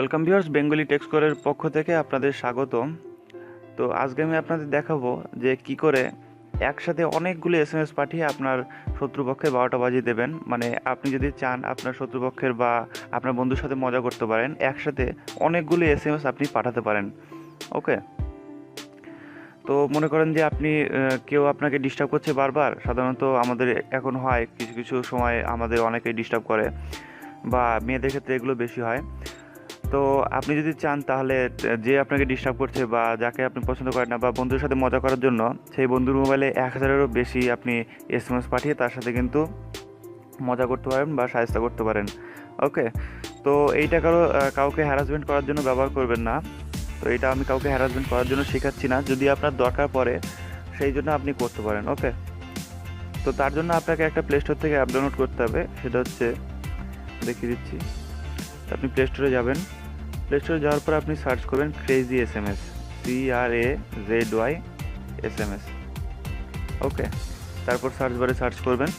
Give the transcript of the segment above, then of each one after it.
Welcome viewers Bengali টেক্সকোরের পক্ষ থেকে আপনাদের স্বাগতম। তো আজকে আমি আপনাদের দেখাবো যে কি করে একসাথে অনেকগুলো এস এম এস পাঠিয়ে আপনার শত্রুপক্ষের বারোটা বাজিয়ে দেবেন। মানে আপনি যদি চান আপনার শত্রুপক্ষের বা আপনার বন্ধুর সাথে মজা করতে পারেন, একসাথে অনেকগুলো এস এম এস আপনি পাঠাতে পারেন। ওকে? তো মনে করেন যে আপনি কেউ আপনাকে ডিস্টার্ব করছে বারবার, সাধারণত আমাদের এখন হয় কিছু কিছু সময় আমাদের অনেকেই ডিস্টার্ব করে বা মেয়েদের ক্ষেত্রে এগুলো বেশি হয়। তো আপনি যদি চান তাহলে, যে আপনাকে ডিস্টার্ব করছে বা যাকে আপনি পছন্দ করেন না বা বন্ধুর সাথে মজা করার জন্য, সেই বন্ধুর মোবাইলে এক হাজারেরও বেশি আপনি এস এম এস পাঠিয়ে তার সাথে কিন্তু মজা করতে পারেন বা সাহায্য করতে পারেন। ওকে তো এইটা কারও কাউকে হ্যারাসমেন্ট করার জন্য ব্যবহার করবেন না। তো এটা আমি কাউকে হ্যারাসমেন্ট করার জন্য শেখাচ্ছি না। যদি আপনার দরকার পড়ে, সেই জন্য আপনি করতে পারেন। ওকে তো তার জন্য আপনাকে একটা প্লে স্টোর থেকে অ্যাপ ডাউনলোড করতে হবে। সেটা হচ্ছে, দেখিয়ে দিচ্ছি। আপনি প্লে স্টোরে যাবেন। প্লে স্টোরে যাওয়ার পর আপনি সার্চ করবেন crazy S M S C R A Z Y S M S okay তারপর সার্চ বারে সার্চ করবেন।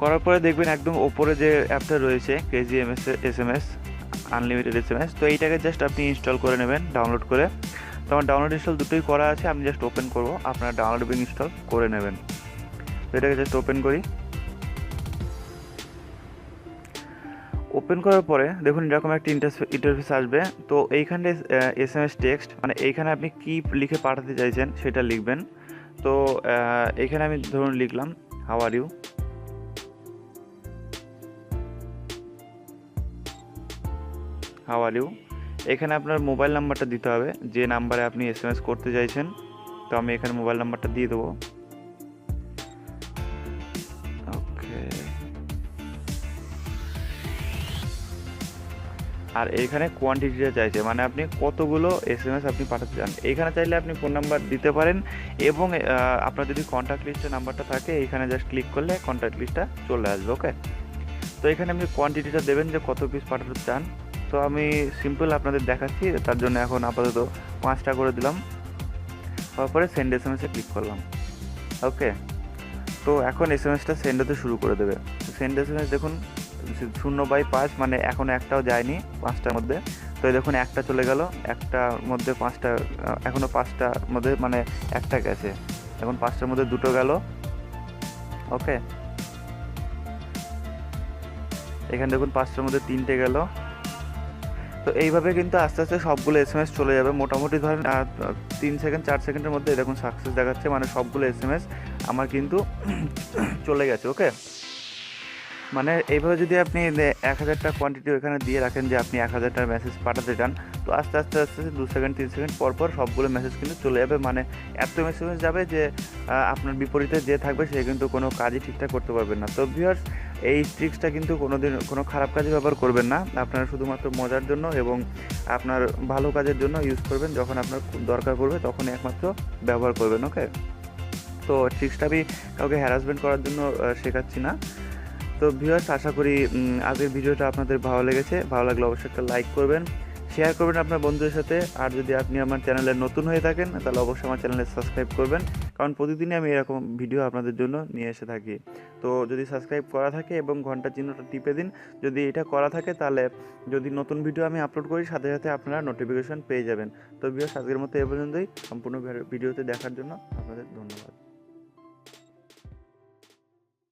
করার পরে দেখবেন একদম ওপরে যে অ্যাপটা রয়েছে crazy M S S M S unlimited S M S তো এইটাকে জাস্ট আপনি ইনস্টল করে নেবেন ডাউনলোড করে। তো আমার ডাউনলোড ইনস্টল দুটোই করা আছে, আমি জাস্ট ওপেন করব, আপনারা ডাউনলোড ইনস্টল করে নেবেন। তো এটাকে জাস্ট ওপেন করি। ওপেন করার পরে দেখুন এরকম একটা ইন্টারফেস আসবে। তো এইখানে এস এম এস টেক্সট মানে এইখানে আপনি কি লিখে পাঠাতে চাইছেন সেটা লিখবেন। তো আহ, এইখানে আমি ধরুন লিখলাম how are you how are you এখানে আপনার মোবাইল নাম্বারটা দিতে হবে। যে নাম্বারে আপনি এস এম এস করতে চাইছেন তো আমি এখানে মোবাইল নাম্বারটা দিয়ে দেবো। আর এইখানে কোয়ান্টিটিটা চাইছে মানে আপনি কতগুলো এস এম এস আপনি পাঠাতে চান। এইখানে চাইলে আপনি ফোন নাম্বার দিতে পারেন এবং আপনার যদি কন্ট্যাক্ট লিস্টের নাম্বারটা থাকে এইখানে জাস্ট ক্লিক করলে কন্ট্যাক্ট লিস্টটা চলে আসবে ওকে তো এখানে আপনি কোয়ান্টিটিটা দেবেন যে কত পিস পাঠাতে চান। তো আমি সিম্পল আপনাদের দেখাচ্ছি, তার জন্য এখন আপাতত পাঁচটা করে দিলাম। তারপরে সেন্ড এস এম এসে ক্লিক করলাম ওকে তো এখন এস এম এসটা সেন্ড হতে শুরু করে দেবে। সেন্ড এস এম এস দেখুন শূন্য বাই পাঁচ মানে এখনও একটাও যায়নি পাঁচটার মধ্যে। তো দেখুন, একটা চলে গেল, একটার মধ্যে পাঁচটা এখনও পাঁচটার মধ্যে মানে একটা গেছে। এখন পাঁচটার মধ্যে দুটো গেল। ওকে? এখানে দেখুন, পাঁচটার মধ্যে তিনটে গেল। তো এইভাবে কিন্তু আস্তে আস্তে সবগুলো এস এম এস চলে যাবে। মোটামুটি ধরেন তিন সেকেন্ড, চার সেকেন্ডের মধ্যে দেখুন সাকসেস দেখাচ্ছে মানে সবগুলো এস এম এস আমার কিন্তু চলে গেছে, ওকে? মানে এইভাবে যদি আপনি এক হাজারটা কোয়ান্টিটি ওখানে দিয়ে রাখেন যে আপনি এক হাজারটা মেসেজ পাঠাতে চান, তো আস্তে আস্তে আস্তে আস্তে দু সেকেন্ড তিন সেকেন্ড পর পর সবগুলো মেসেজ কিন্তু চলে যাবে। মানে এত মেসেজ যাবে যে আপনার বিপরীতে যে থাকবে সে কিন্তু কোনো কাজই ঠিকঠাক করতে পারবেন না। তো ভিউয়ার্স এই ট্রিক্সটা কিন্তু কোনো দিন কোনো খারাপ কাজে ব্যবহার করবেন না। আপনারা শুধুমাত্র মজার জন্য এবং আপনার ভালো কাজের জন্য ইউজ করবেন। যখন আপনার দরকার পড়বে তখনই একমাত্র ব্যবহার করবেন ওকে তো ট্রিক্সটা আমি কাউকে হ্যারাসমেন্ট করার জন্য শেখাচ্ছি না। তো ভিউয়ার্স আশা করি আজকের ভিডিওটা আপনাদের ভালো লেগেছে। ভালো লাগলে অবশ্যই একটা লাইক করবেন শেয়ার করবেন আপনার বন্ধুদের সাথে। আর যদি আপনি আমার চ্যানেলে নতুন হয়ে থাকেন, তাহলে অবশ্যই আমার চ্যানেলে সাবস্ক্রাইব করবেন। কারণ প্রতিদিনই আমি এরকম ভিডিও আপনাদের জন্য নিয়ে এসে থাকি। তো যদি সাবস্ক্রাইব করা থাকে এবং ঘণ্টা চিহ্নটা টিপে দিন, যদি এটা করা থাকে, তাহলে যদি নতুন ভিডিও আমি আপলোড করি, সাথে সাথে আপনারা নোটিফিকেশন পেয়ে যাবেন। তো ভিউয়ার্স আজকের মতো এ পর্যন্তই। সম্পূর্ণ ভিডিওতে দেখার জন্য আপনাদের ধন্যবাদ।